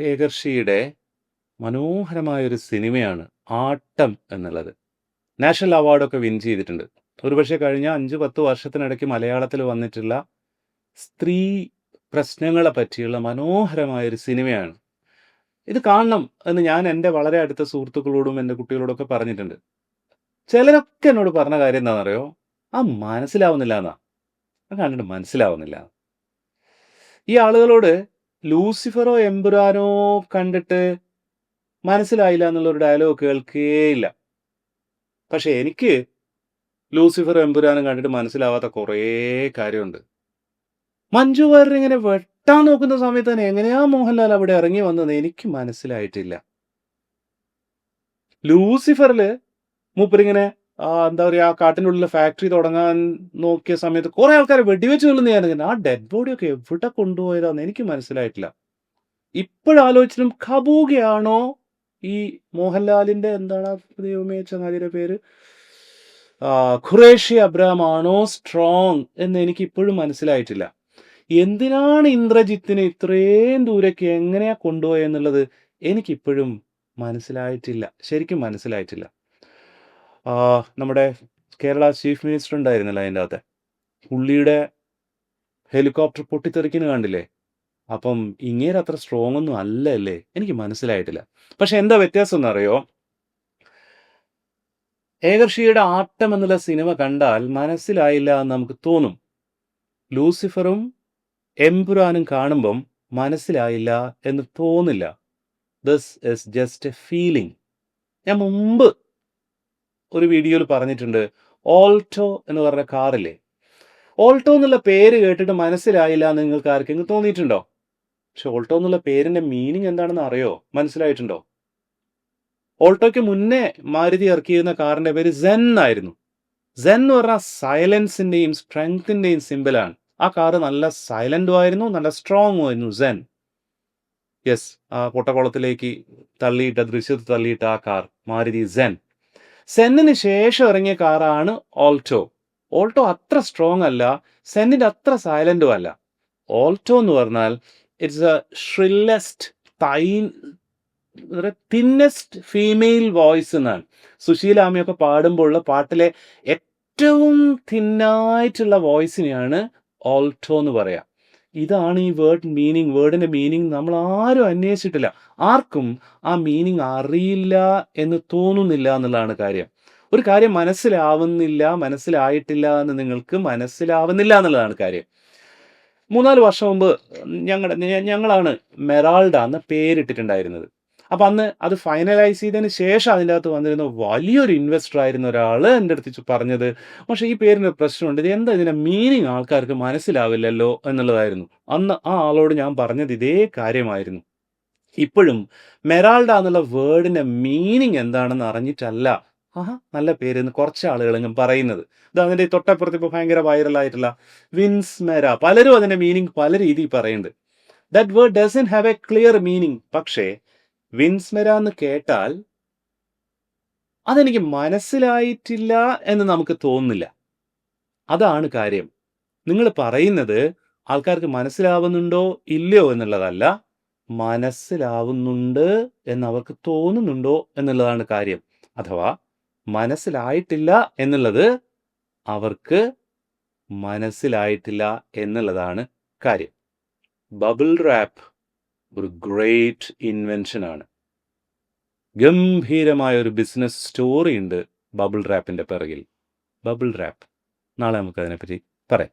ഏകർഷിയുടെ മനോഹരമായൊരു സിനിമയാണ് ആട്ടം എന്നുള്ളത്. നാഷണൽ അവാർഡൊക്കെ വിൻ ചെയ്തിട്ടുണ്ട്. ഒരുപക്ഷെ കഴിഞ്ഞ 5, 10 വർഷത്തിനിടയ്ക്ക് മലയാളത്തിൽ വന്നിട്ടുള്ള സ്ത്രീ പ്രശ്നങ്ങളെ പറ്റിയുള്ള മനോഹരമായൊരു സിനിമയാണ്. ഇത് കാണണം എന്ന് ഞാൻ എന്റെ വളരെ അടുത്ത സുഹൃത്തുക്കളോടും എന്റെ കുട്ടികളോടൊക്കെ പറഞ്ഞിട്ടുണ്ട്. ചിലരൊക്കെ എന്നോട് പറഞ്ഞ കാര്യം എന്താണെന്നറിയോ? "ആ മനസ്സിലാവുന്നില്ല അത് കണ്ടിട്ട് മനസ്സിലാവുന്നില്ല." ഈ ആളുകളോട് ലൂസിഫറോ എംബുരാനോ കണ്ടിട്ട് മനസ്സിലായില്ല എന്നുള്ള ഒരു ഡയലോഗ് കേൾക്കേയില്ല. പക്ഷെ എനിക്ക് ലൂസിഫർ എമ്പുരാനും കണ്ടിട്ട് മനസ്സിലാവാത്ത കുറേ കാര്യമുണ്ട്. മഞ്ജു വാര്യർ ഇങ്ങനെ വെട്ടാൻ നോക്കുന്ന സമയത്ത് തന്നെ എങ്ങനെയാ മോഹൻലാൽ അവിടെ ഇറങ്ങി വന്നത് എനിക്ക് മനസ്സിലായിട്ടില്ല. ലൂസിഫറിൽ മൂപ്പരിങ്ങനെ എന്താ പറയുക ആ കാട്ടിനുള്ളിലെ ഫാക്ടറി തുടങ്ങാൻ നോക്കിയ സമയത്ത് കുറേ ആൾക്കാരെ വെടിവെച്ച് കൊല്ലുന്ന ഞാൻ ആ ഡെഡ് ബോഡിയൊക്കെ എവിടെ കൊണ്ടുപോയതാന്ന് എനിക്ക് മനസ്സിലായിട്ടില്ല. ഇപ്പോഴാലോചിച്ചാലും ഖബൂഗയാണോ ഈ മോഹൻലാലിന്റെ എന്താണ് ദൈവമേ ചങ്ങാതിയുടെ പേര്? ഖുറേഷി അബ്രഹാം ആണോ സ്ട്രോങ് എന്ന് എനിക്ക് ഇപ്പോഴും മനസ്സിലായിട്ടില്ല. എന്തിനാണ് ഇന്ദ്രജിത്തിനെ ഇത്രയും ദൂരേക്ക് എങ്ങനെയാ കൊണ്ടുപോയെന്നുള്ളത് എനിക്കിപ്പോഴും മനസ്സിലായിട്ടില്ല. ശരിക്കും മനസ്സിലായിട്ടില്ല. നമ്മുടെ കേരള ചീഫ് മിനിസ്റ്റർ ഉണ്ടായിരുന്നല്ലോ അതിന്റെ അകത്തെ. പുള്ളിയുടെ ഹെലികോപ്റ്റർ പൊട്ടിത്തെറിക്കുന്നു കണ്ടില്ലേ? അപ്പം ഇങ്ങേര് അത്ര സ്ട്രോങ് ഒന്നും അല്ല അല്ലേ? എനിക്ക് മനസ്സിലായിട്ടില്ല. പക്ഷെ എന്താ വ്യത്യാസം എന്നറിയോ? ഏകർഷിയുടെ ആട്ടം എന്നുള്ള സിനിമ കണ്ടാൽ മനസ്സിലായില്ല എന്ന് നമുക്ക് തോന്നും. ലൂസിഫറും എംപുരാനും കാണുമ്പം മനസ്സിലായില്ല എന്ന് തോന്നില്ല. This is just a feeling. ഞാൻ മുമ്പ് ഒരു വീഡിയോയിൽ പറഞ്ഞിട്ടുണ്ട്. ഓൾട്ടോ എന്ന് പറഞ്ഞ കാറില്ലേ? ഓൾട്ടോ എന്നുള്ള പേര് കേട്ടിട്ട് മനസ്സിലായില്ല എന്ന് നിങ്ങൾക്ക് ആർക്കെങ്കിലും തോന്നിയിട്ടുണ്ടോ? പക്ഷെ ഓൾട്ടോ എന്നുള്ള പേരിന്റെ മീനിങ് എന്താണെന്ന് അറിയോ? മനസ്സിലായിട്ടുണ്ടോ? ഓൾട്ടോയ്ക്ക് മുന്നേ മാരുതി ഇറക്കിയിരുന്ന കാറിന്റെ പേര് സെൻ ആയിരുന്നു. സെൻ എന്ന് പറഞ്ഞാൽ സൈലൻസിന്റെയും സ്ട്രെങ്ത്തിന്റെയും സിമ്പിളാണ് ആ കാറ് നല്ല സൈലന്റും ആയിരുന്നു, നല്ല സ്ട്രോങ്ങും ആയിരുന്നു സെൻ. യെസ്, ആ പൊട്ടക്കുളത്തിലേക്ക് തള്ളിയിട്ട ദൃശ്യത്തിൽ തള്ളിയിട്ട ആ കാർ മാരുതി സെൻ. സെന്നിന് ശേഷം ഇറങ്ങിയ കാറാണ് ഓൾട്ടോ. ഓൾട്ടോ അത്ര സ്ട്രോങ് അല്ല, സെന്നിന്റെ അത്ര സൈലന്റും അല്ല. ഓൾട്ടോ എന്ന് പറഞ്ഞാൽ it's a shrillest thin thinnest female voice എന്നാണ്. സുശീലാമ്മയൊക്കെ പാടുമ്പോഴുള്ള പാട്ടിലെ ഏറ്റവും തിന്നായിട്ടുള്ള വോയിസിനെയാണ് ഓൾട്ടോ എന്ന് പറയാ. ഇതാണ് ഈ വേർഡ് മീനിങ്. വേർഡിന്റെ മീനിങ് നമ്മൾ ആരും അന്വേഷിച്ചിട്ടില്ല. ആർക്കും ആ മീനിങ് അറിയില്ല എന്ന് തോന്നുന്നില്ല എന്നുള്ളതാണ് കാര്യം. ഒരു കാര്യം മനസ്സിലാവുന്നില്ല, മനസ്സിലായിട്ടില്ല എന്ന് നിങ്ങൾക്ക് മനസ്സിലാവുന്നില്ല എന്നുള്ളതാണ് കാര്യം. 3, 4 വർഷം മുമ്പ് ഞങ്ങളുടെ ഞങ്ങളാണ് മെറാൾഡ എന്ന പേരിട്ടിട്ടുണ്ടായിരുന്നത്. അപ്പൊ അന്ന് അത് ഫൈനലൈസ് ചെയ്തതിന് ശേഷം അതിന്റെ അകത്ത് വന്നിരുന്ന വലിയൊരു ഇൻവെസ്റ്റർ ആയിരുന്ന ഒരാൾ എന്റെ അടുത്ത് പറഞ്ഞത്, "പക്ഷേ ഈ പേരിന് പ്രശ്നമുണ്ട്. ഇത് എന്താ ഇതിന്റെ മീനിങ് ആൾക്കാർക്ക് മനസ്സിലാവില്ലല്ലോ" എന്നുള്ളതായിരുന്നു. അന്ന് ആ ആളോട് ഞാൻ പറഞ്ഞത് ഇതേ കാര്യമായിരുന്നു. ഇപ്പോഴും മെറാൾഡ എന്നുള്ള വേർഡിന്റെ മീനിങ് എന്താണെന്ന് അറിഞ്ഞിട്ടല്ല ആഹാ നല്ല പേര് എന്ന് കുറച്ച് ആളുകളെങ്കിലും പറയുന്നത്. ഇത് അതിന്റെ തൊട്ടപ്പുറത്ത് ഇപ്പോൾ ഭയങ്കര വൈറലായിട്ടുള്ള വിൻസ് മെര പലരും അതിന്റെ മീനിങ് പല രീതിയിൽ പറയുന്നുണ്ട്. That word doesn't have a clear meaning. പക്ഷേ വിൻസ്മെര എന്ന് കേട്ടാൽ അതെനിക്ക് മനസ്സിലായിട്ടില്ല എന്ന് നമുക്ക് തോന്നുന്നില്ല. അതാണ് കാര്യം. നിങ്ങൾ പറയുന്നത് ആൾക്കാർക്ക് മനസ്സിലാവുന്നുണ്ടോ ഇല്ലയോ എന്നുള്ളതല്ല, മനസ്സിലാവുന്നുണ്ട് എന്ന് അവർക്ക് തോന്നുന്നുണ്ടോ എന്നുള്ളതാണ് കാര്യം. അഥവാ മനസ്സിലായിട്ടില്ല എന്നുള്ളത് അവർക്ക് മനസ്സിലായിട്ടില്ല എന്നുള്ളതാണ് കാര്യം. ബബിൾ റാപ്പ് ഒരു ഗ്രേറ്റ് ഇൻവെൻഷനാണ് ഗംഭീരമായ ഒരു ബിസിനസ് സ്റ്റോറി ഉണ്ട് ബബിൾ റാപ്പിന്റെ പിറകിൽ. Bubble wrap. നാളെ നമുക്ക് അതിനെപ്പറ്റി പറയാം.